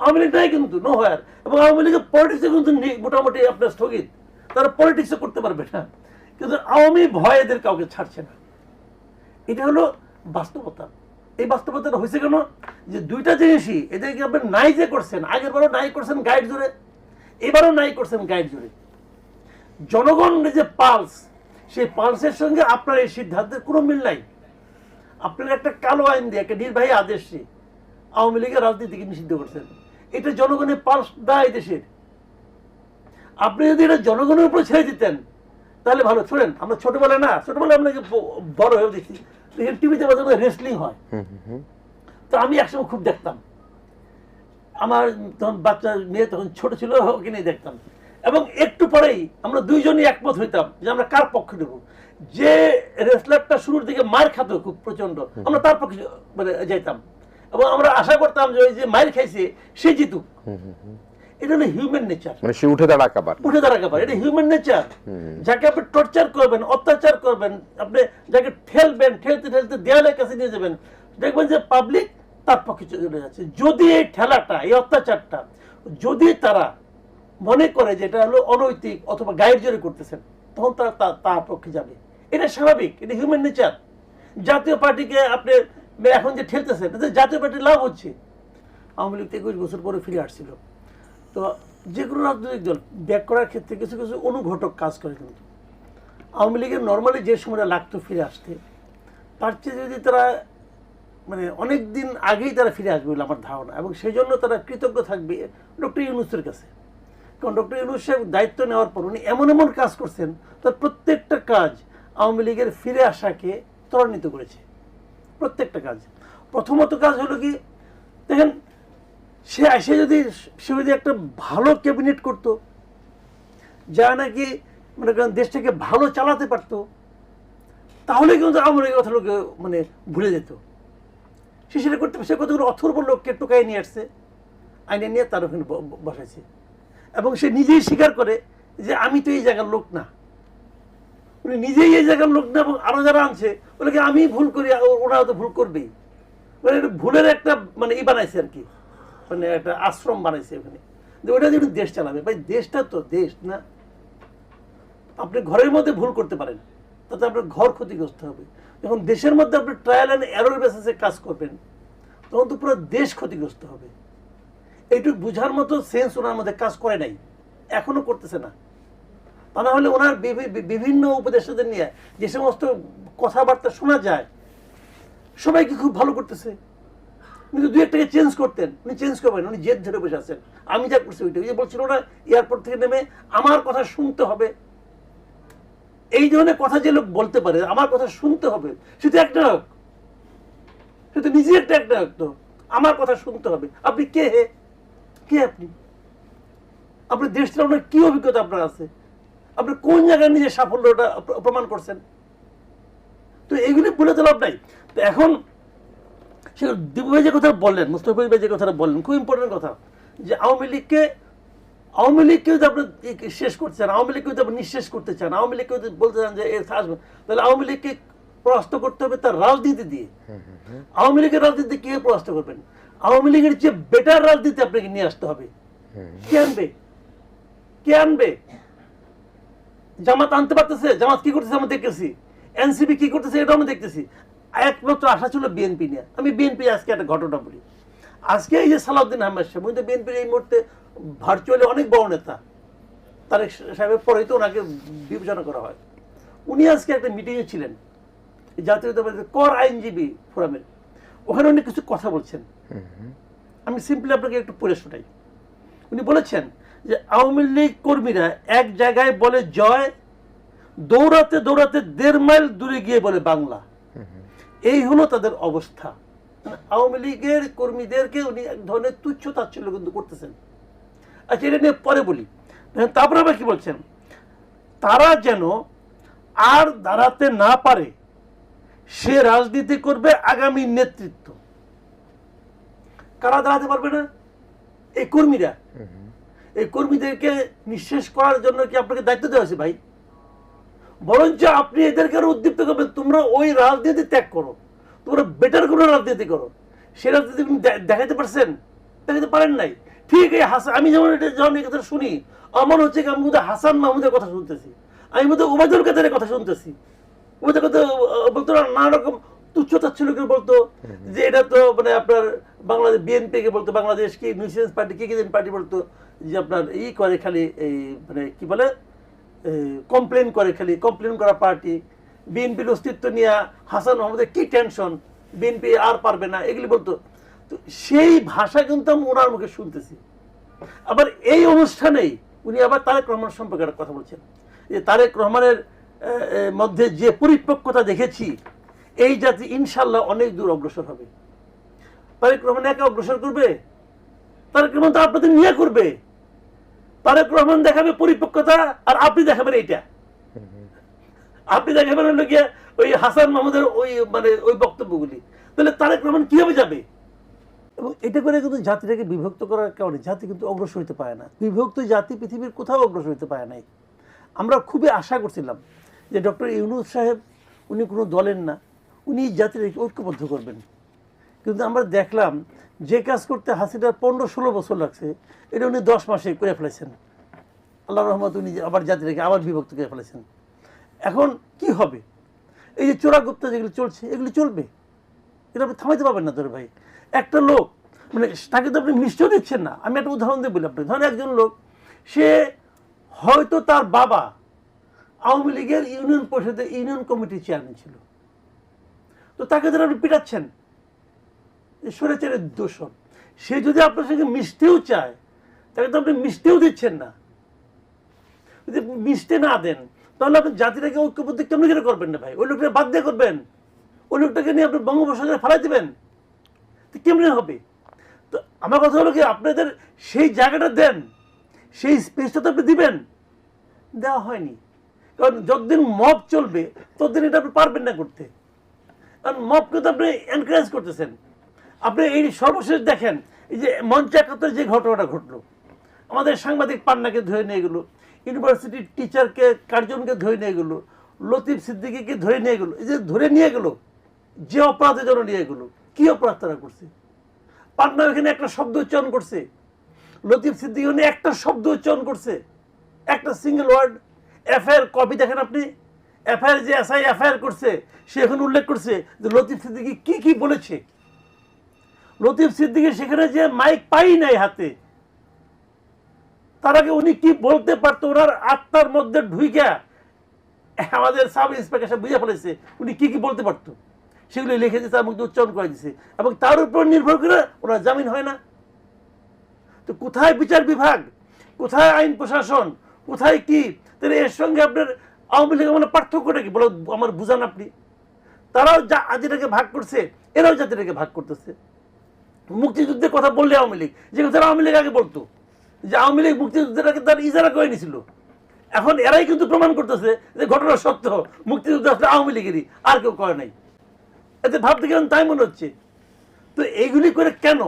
আওয়ামী লীগ নাই কিন্তু no higher এবং আওয়ামী লীগের পলিটিক্সে কিন্তু মোটামুটি আপনার স্থগিত। তারা পলিটিক্সও করতে পারবে না। কিন্তু আওয়ামী ভয় এদের কাউকে ছাড়ছে না। এটা হলো বাস্তবতা। এই বাস্তবতাটা হয়েছে কেন? যে দুইটা জিনিসই এদেরকে আপনি নাই যে করছেন আগের বারও নাই করছেন গাইড জুড়ে এবারও নাই করছেন গাইড জুড়ে জনগণের যে পালস, সেই পালসের সঙ্গে আপনার এই সিদ্ধান্তের কোনো মিল নাই। আপনার একটা কালো আইন দিয়ে, একটা নির্বাহী আদেশ আওয়ামী লীগের রাজনীতিকে নিষিদ্ধ করছেন। এটা জনগণের পালস দেয় দেশের। আপনি যদি এটা জনগণের উপরে ছেড়ে দিতেন তাহলে ভালো। শোনেন আমরা ছোটবেলায় না ছোটবেলায় আপনাকে বড় হয়ে দেখছি টিভিতে মাঝে মাঝে রেসলিং হয়। তো আমি একসময় খুব দেখতাম। আমার তখন বাচ্চা মেয়ে তখন ছোট ছিল ওকে নিয়ে দেখতাম। এবং একটু পরেই আমরা দুইজনই একমত হইতাম যে আমরা কার পক্ষে নেব? যে রেসলারটা শুরুর দিকে মার খাতো খুব প্রচণ্ড আমরা তার পক্ষে মানে যাইতাম। এবং আমরা আশা করতাম যে ওই যে মার খাইছে সে জিতুক। এটা হলো হিউম্যান নেচার মানে সে উঠে দাঁড়াক আবার। উঠে এটা হিউম্যান নেচার যাকে আপনি টর্চার করবেন অত্যাচার করবেন আপনি যাকে ঠেলবেন ঠেলতে ঠেলতে দেয়ালের কাছে নিয়ে যাবেন দেখবেন যে পাবলিক তার পক্ষে চলে যাচ্ছে। যদি এই ঠেলাটা এই অত্যাচারটা যদি তারা মনে করে যে এটা হলো অনৈতিক অথবা গাইড জোরে করতেছেন তখন তারা তার পক্ষে যাবে। এটা স্বাভাবিক। এটা হিউম্যান নেচার জাতীয় পার্টিকে আপনি এখন যে ঠেলতেছেন এতে জাতীয় পার্টির লাভ হচ্ছে। আওয়ামী লীগ একুশ বছর পরে ফিরে আসছিল। তো যে কোনো রাজনৈতিক দল ব্যাক করার ক্ষেত্রে কিছু কিছু অনুঘটক কাজ করে কিন্তু। আওয়ামী লীগের নর্মালি যে সময়টা লাগতো ফিরে আসতে, তার চেয়ে যদি তারা মানে অনেক দিন আগেই তারা ফিরে আসবে বলে আমার ধারণা, এবং সেই জন্য তারা কৃতজ্ঞ থাকবে ডক্টর ইউনুসের কাছে। কারণ ডক্টর ইউনুস সাহেব দায়িত্ব নেওয়ার পর উনি এমন এমন কাজ করছেন, তার প্রত্যেকটা কাজ আওয়ামী লীগের ফিরে আসাকে ত্বরান্বিত করেছে। প্রত্যেকটা কাজ। প্রথমত কাজ হলো কি, দেখেন, সে এসে যদি সে যদি একটা ভালো ক্যাবিনেট করত, যা নাকি মনে করেন দেশটাকে ভালো চালাতে পারতো, তাহলে কিন্তু আমার লীগের কথা লোকে মানে ভুলে যেত। সে সেটা করতে, সে কতগুলো অথর্ব লোককে টোকাই নিয়ে আসছে, আইনে নিয়ে তার ওখানে বসাইছে। এবং সে নিজেই স্বীকার করে যে আমি তো এই জায়গার লোক না। উনি নিজেই এই জায়গার লোক না এবং আরও যারা আনছে ওনাকে আমি ভুল করি ওরা তো ভুল করবেই। মানে ভুলের একটা মানে ই বানাইছে আর কি। মানে একটা আশ্রম বানাইছে ওখানে যে ওটা যদি দেশ চালাবে। ভাই, দেশটা তো দেশ না। আপনি ঘরের মধ্যে ভুল করতে পারেন। তাতে আপনার ঘর ক্ষতিগ্রস্ত হবে। যখন দেশের মধ্যে আপনি ট্রায়াল অ্যান্ড এরর বেসিসে কাজ করবেন, তখন তো পুরো দেশ ক্ষতিগ্রস্ত হবে। এইটুকু বুঝার মতো সেন্স ওনার মধ্যে কাজ করে নাই। এখনও করতেছে না। তা না হলে ওনার বিভি- বিভিন্ন উপদেষ্টাদের নিয়ে যে সমস্ত কথাবার্তা শোনা যায়, সবাইকে খুব ভালো করতেছে। কিন্তু দুই একটাকে চেঞ্জ করতেন, উনি চেঞ্জ করবেন, উনি জেদ ধরে বসে আছেন। আমি যা করছি ওইটা ওই যে বলছিল ওরা এয়ারপোর্ট থেকে নেমে আমার কথা শুনতে হবে। এই ধরনের কথা যে লোক বলতে পারে, আমার কথা শুনতে হবে, সে তো একটা হোক সে তো নিজে একটা একটা হোক তো। আমার কথা শুনতে হবে। আপনি কে হে? কে আপনি? আপনি দেশ চালানোর কি অভিজ্ঞতা আপনার আছে? আপনি কোন জায়গায় নিজের সাফল্যটা প্রমাণ করছেন? তো এইগুলি বলে তো লাভ নাই। তো এখন সে ভাই যে কথা বললেন মুস্তফা ভাই যে কথাটা বললেন খুব ইম্পর্টেন্ট কথা যে আওয়ামী লীগকে আওয়ামী লীগকে যদি আপনি শেষ করতে চান আওয়ামী লীগকে যদি আপনি নিঃশেষ করতে চান আওয়ামী লীগকে যদি বলতে চান যে এর আসবে তাহলে আওয়ামী লীগকে পরাস্ত করতে হবে তার রাজনীতি দিয়ে। আওয়ামী লীগের রাজনীতি কে পরাস্ত করবেন? আওয়ামী লীগের যে বেটার রাজনীতি আপনাকে নিয়ে আসতে হবে। কে আনবে? কে আনবে? জামাত আনতে পারতেছে জামাত কি করতেছে আমরা দেখতেছি। এনসিপি কি করতেছে এটা আমরা দেখতেছি। একমাত্র আশা ছিল বিএনপি নিয়ে। আমি বিএনপি আজকে একটা ঘটনা বলি। আজকে এই যে সালাউদ্দিন আহমেদ সাহেব উনি তো বিএনপির এই মুহূর্তে ভার্চুয়ালি অনেক বড় নেতা। তারেক সাহেবের পরেই তো ওনাকে বিবেচনা করা হয়। উনি আজকে একটা মিটিংয়ে ছিলেন জাতীয়তাবাদী কর আইনজীবী ফোরামের ওখানে উনি কিছু কথা বলছেন। আমি সিম্পলি আপনাকে একটু পড়ে শোনাই। উনি বলেছেন যে আওয়ামী লীগ কর্মীরা এক জায়গায় বলে জয়, দৌড়াতে দৌড়াতে দেড় মাইল দূরে গিয়ে বলে বাংলা। এই হলো তাদের অবস্থা। মানে আওয়ামী লীগের কর্মীদেরকে উনি এক ধরনের তুচ্ছ তাচ্ছিল্য কিন্তু করতেছেন। আচ্ছা এটা নিয়ে পরে বলি। তারপরে আবার কি বলছেন? তারা যেন আর দাঁড়াতে না পারে, সে রাজনীতি করবে আগামী নেতৃত্ব। কারা দাঁড়াতে পারবে না? এই কর্মীরা। এই কর্মীদেরকে নিঃশেষ করার জন্য কি আপনাকে দায়িত্ব দেওয়া হয়েছে ভাই? বরঞ্চ আপনি এদেরকে আরও উদ্দীপ্ত করবেন তোমরা ওই রাজনীতি ত্যাগ করো। তোমরা বেটার কোনো রাজনীতি করো। সে রাজনীতি দে- দেখাতে পারছেন? দেখাতে পারেন নাই। ঠিক এই হাসান আমি যেমন এটা যখন এই কথা শুনি আমার হচ্ছে আমি বোধহয় হাসান মাহমুদের কথা শুনতেছি। আমি বোধহয় উবায়দুল কাদের কথা শুনতেছি। কথা আহ, বলতো নানা রকম তুচ্ছতা ছিল কেউ বলতো? যে এটা তো মানে আপনার বাংলাদেশ বিএনপি কে বলতো বাংলাদেশ কি নিউসিয়েন্স পার্টি কি কি পার্টি বলতো? যে আপনার ই করে খালি এই মানে কি বলে কমপ্লেন করে খালি। কমপ্লেন করা পার্টি বিএনপির অস্তিত্ব নিয়ে হাসান মাহমুদের কি টেনশন বিএনপি আর পারবে না, এগুলি বলতো। তো সেই ভাষা কিন্তু আমি ওনার মুখে শুনতেছি। আবার এই অনুষ্ঠানেই উনি আবার তারেক রহমান সম্পর্কে একটা কথা বলছেন। যে তারেক রহমানের মধ্যে যে পরিপক্কতা দেখেছি, এই জাতি ইনশাল্লাহ অনেক দূর অগ্রসর হবে। তারেক রহমান একা অগ্রসর করবে? তারেক রহমান তো আপনাদের নিয়ে করবে। তারেক রহমান দেখাবে পরিপক্কতা আর আপনি দেখাবেন এইটা। আপনি দেখাবেন হলো গিয়ে ওই হাসান মাহমুদের ওই মানে ওই বক্তব্যগুলি। তাহলে তারেক রহমান কীভাবে যাবে? এবং এটা করে কিন্তু জাতিটাকে বিভক্ত করার কারণে জাতি কিন্তু অগ্রসর হতে পারে না। বিভক্ত জাতি পৃথিবীর কোথাও অগ্রসর হতে পারে নাই। আমরা খুবই আশা করছিলাম যে ডক্টর ইউনুস সাহেব, উনি কোনো দলের না, উনি জাতিটাকে ঐক্যবদ্ধ করবেন। কিন্তু আমরা দেখলাম যে কাজ করতে হাসিনার পনেরো ষোলো বছর লাগছে, এটা উনি দশ মাসে করে ফেলেছেন। আল্লাহ রহমত উনি আবার জাতিটাকে আবার বিভক্ত করে ফেলেছেন। এখন কি হবে? এই যে চোরাগুপ্তা যেগুলো চলছে, এগুলি চলবে? এটা আপনি থামাইতে পারবেন না তোর ভাই। একটা লোক মানে তাকে তো আপনি মিষ্টিও দিচ্ছেন না। আমি একটা উদাহরণ দিয়ে বলি আপনি ধরেন একজন লোক, সে হয়তো তার বাবা আওয়ামী লীগের ইউনিয়ন পরিষদের ইউনিয়ন কমিটির চেয়ারম্যান ছিল। তো তাকে ধরে আপনি পিটাচ্ছেন। সরেচারের দোষণ। সে যদি আপনার সঙ্গে মিশতেও চায়, তাকে তো আপনি মিশতেও দিচ্ছেন না। যদি মিশতে না দেন, তাহলে আপনি জাতিটাকে ঐক্যবদ্ধ কেমন করে করবেন না ভাই? ওই লোকটা বাদ দিয়ে করবেন? ওই লোকটাকে নিয়ে আপনি বঙ্গোপসাগরে ফেলাই দেবেন? তো কেমনে হবে? তো আমার কথা হলো কি, আপনাদের সেই জায়গাটা দেন, সেই স্পেসটা তো আপনি দিবেন। দেওয়া হয়নি। কারণ যতদিন মব চলবে, ততদিন এটা আপনি পারবেন না করতে। কারণ মবকে তো আপনি এনকারেজ করতেছেন। আপনি এই সর্বশেষ দেখেন, এই যে মঞ্চ একাত্তরে যে ঘটনাটা ঘটলো, আমাদের সাংবাদিক পান্নাকে ধরে নিয়ে গেলো ইউনিভার্সিটির টিচারকে কার্জনকে ধরে নিয়ে গেলো, লতিফ সিদ্দিকিকে ধরে নিয়ে গেলো, এই যে ধরে নিয়ে গেলো, যে অপরাধের জন্য নিয়ে গেলো, কী অপরাধ তারা করছে? পান্না ওখানে একটা শব্দ উচ্চারণ করছে, লতিফ সিদ্দিকি ওখানে একটা শব্দ উচ্চারণ করছে, একটা সিঙ্গেল ওয়ার্ড এফআইআর কপি দেখেন আপনি, এফআইআর যে এসআই এফআইআর করছে, সে এখন উল্লেখ করছে যে লতিফ সিদ্দিকি কী কী বলেছে। লতিফ সিদ্দিকি সেখানে যে মাইক পাই নাই হাতে, তার আগে উনি কি বলতে পারতো ওনার আত্মার মধ্যে ঢুইকা? আমাদের সাব ইন্সপেক্টর বুঝে ফেলেছে, উনি কি কি বলতে পারতো? সেগুলো লিখে দিয়েছে তার মধ্যে উচ্চারণ করে দিছে এবং তার উপর নির্ভর করে ওনার জামিন হয় না। তো কোথায় বিচার বিভাগ? কোথায় আইন প্রশাসন? কোথায় কি? তাহলে এর সঙ্গে আপনার আওয়ামী লীগের মানে পার্থক্যটা কি? বলো, আমার বুঝান আপনি। তারাও যা জাতিটাকে ভাগ করছে, এরাও জাতিটাকে ভাগ করতেছে। মুক্তিযুদ্ধের কথা বললে আওয়ামী লীগ। যে কথা আওয়ামী লীগ আগে বলতো, যে আওয়ামী লীগ মুক্তিযুদ্ধের আগে তার ইজারা করে নিছিল। এখন এরাই কিন্তু প্রমাণ করতেছে যে ঘটনা সত্য, মুক্তিযুদ্ধ আসলে আওয়ামী লীগেরই, আর কেউ করে নাই। এতে ভাবতে গেলাম তাই মনে হচ্ছে। তো এইগুলি করে কেন?